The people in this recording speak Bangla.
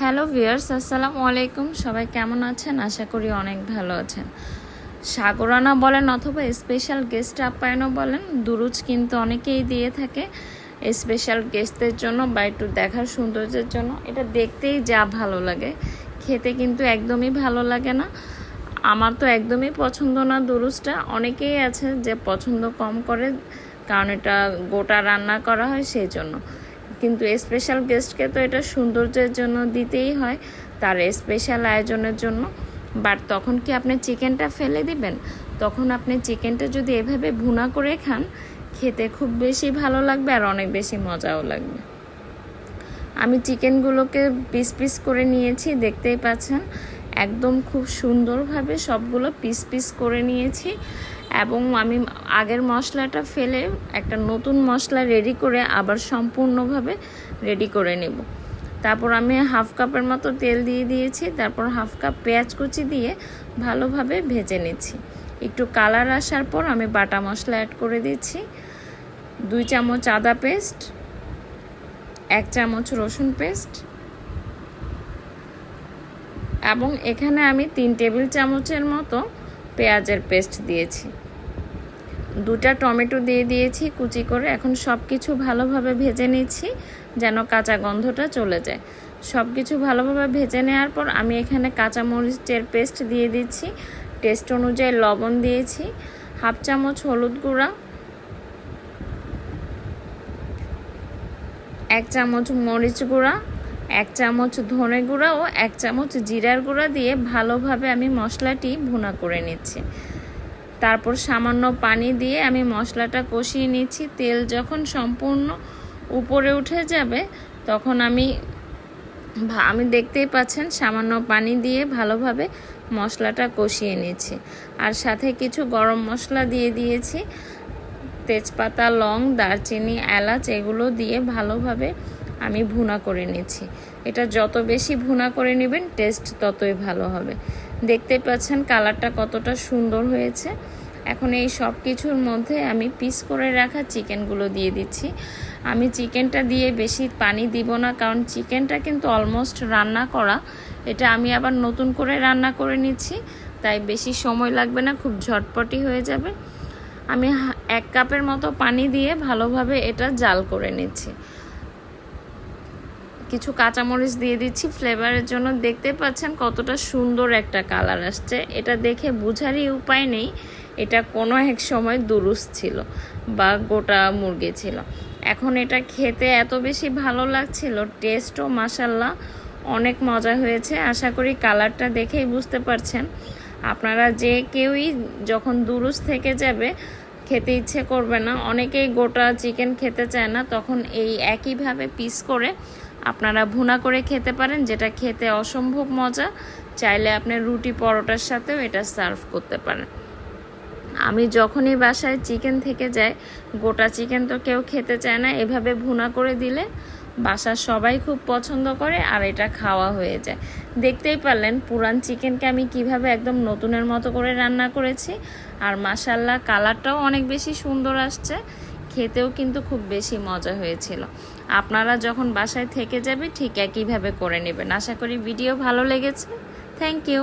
হ্যালো ভিউয়ার্স, আসসালামু আলাইকুম। সবাই কেমন আছেন? আশা করি অনেক ভালো আছেন। সাগরানা বলেন অথবা স্পেশাল গেস্ট আপ্যায়নও বলেন, দুরুজ কিন্তু অনেকেই দিয়ে থাকে স্পেশাল গেস্টদের জন্য বা একটু দেখার সৌন্দর্যের জন্য। এটা দেখতেই যা ভালো লাগে, খেতে কিন্তু একদমই ভালো লাগে না। আমার তো একদমই পছন্দ না দুরুজটা। অনেকেই আছে যে পছন্দ কম করে, কারণ এটা গোটা রান্না করা হয় সেই জন্য। কিন্তু স্পেশাল গেস্টকে তো এটা সৌন্দর্যের জন্য দিতেই হয়, তার স্পেশাল আয়োজনের জন্য। বাট তখন কি আপনি চিকেনটা ফেলে দিবেন? তখন আপনি চিকেনটা যদি এভাবে ভুনা করে খান, খেতে খুব বেশি ভালো লাগবে আর অনেক বেশি মজাও লাগবে। আমি চিকেনগুলোকে পিস পিস করে নিয়েছি, দেখতেই পাচ্ছেন। একদম খুব সুন্দরভাবে সবগুলো পিস পিস করে নিয়েছি। এবং আমি আগের মশলাটা ফেলে একটা নতুন মশলা রেডি করে আবার সম্পূর্ণভাবে রেডি করে নেব। তারপর আমি হাফ কাপের মতো তেল দিয়ে দিয়েছি, তারপর হাফ কাপ পেঁয়াজ কুচি দিয়ে ভালোভাবে ভেজে নিচ্ছি। একটু কালার আসার পর আমি বাটা মশলা অ্যাড করে দিচ্ছি। দুই চামচ আদা পেস্ট এক চামচ রসুন পেস্ট এবং এখানে আমি তিন টেবিল চামচের মতো পেঁয়াজের পেস্ট দিয়েছি। দুটা টমেটো দিয়ে দিয়েছি, কুচি করে। এখন সব কিছু ভালোভাবে ভেজে নিচ্ছি, যেন কাঁচা গন্ধটা চলে যায়। সব কিছু ভালোভাবে ভেজে নেওয়ার পর আমি এখানে কাঁচা মরিচের পেস্ট দিয়ে দিচ্ছি। টেস্ট অনুযায়ী লবণ দিয়েছি, হাফ চামচ হলুদ গুঁড়া, এক চামচ মরিচ গুঁড়া, এক চামচ ধনে গুঁড়া ও এক চামচ জিরার গুঁড়া দিয়ে ভালোভাবে আমি মশলাটি ভুনা করে নিচ্ছি। তারপর সামান্য পানি দিয়ে আমি মশলাটা কষিয়ে নিচ্ছি। তেল যখন সম্পূর্ণ উপরে উঠে যাবে, তখন আমি আমি দেখতেই পাচ্ছেন সামান্য পানি দিয়ে ভালোভাবে মশলাটা কষিয়ে নিচ্ছি। আর সাথে কিছু গরম মশলা দিয়ে দিয়েছি। তেজপাতা, লং, দারচিনি, এলাচ, এগুলো দিয়ে ভালোভাবে আমি ভুনা করে নিচ্ছি। এটা যত বেশি ভুনা করে নেবেন, টেস্ট ততই ভালো হবে। দেখতে পাচ্ছেন কালারটা কতটা সুন্দর হয়েছে। এখন এই সব কিছুর মধ্যে আমি পিস করে রাখা চিকেনগুলো দিয়ে দিচ্ছি। আমি চিকেনটা দিয়ে বেশি পানি দিব না, কারণ চিকেনটা কিন্তু অলমোস্ট রান্না করা। এটা আমি আবার নতুন করে রান্না করে নিচ্ছি, তাই বেশি সময় লাগবে না, খুব ঝটপটি হয়ে যাবে। আমি এক কাপের মতো পানি দিয়ে ভালোভাবে এটা জাল করে নিচ্ছি। কিছু কাঁচামরিচ দিয়ে দিচ্ছি। ফ্লেভারের জন্য দেখতে পাচ্ছেন কতটা সুন্দর একটা কালার আসছে। এটা দেখে বুঝারই উপায় নেই। এটা কোনো এক সময় দুরুস ছিল বা গোটা মুরগি ছিল। এখন এটা খেতে এত বেশি ভালো লাগছিল টেস্টও মাসাল্লাহ অনেক মজা হয়েছে। আশা করি কালারটা দেখেই বুঝতে পারছেন। আপনারা যে কেউই যখন দুরুস থেকে যাবে খেতে ইচ্ছে করবে না। অনেকেই গোটা চিকেন খেতে চায় না। তখন এই একইভাবে পিস করে আপনারা ভুনা করে খেতে পারেন, যেটা খেতে অসম্ভব মজা। চাইলে আপনি রুটি পরোটার সাথেও এটা সার্ভ করতে পারেন। আমি যখনই বাসায় চিকেন থেকে যাই, গোটা চিকেন তো কেউ খেতে চায় না। এভাবে ভুনা করে দিলে বাসার সবাই খুব পছন্দ করে আর এটা খাওয়া হয়ে যায়। দেখতেই পারলেন পুরান চিকেনকে আমি কীভাবে একদম নতুনের মতো করে রান্না করেছি। আর মাসাল্লাহ কালারটাও অনেক বেশি সুন্দর আসছে। খেতেও কিন্তু খুব বেশি মজা হয়েছিল। আপনারা যখন বাসায় থেকে যাবে ঠিক একইভাবে করে নেবেন। আশা করি ভিডিও ভালো লেগেছে। Thank you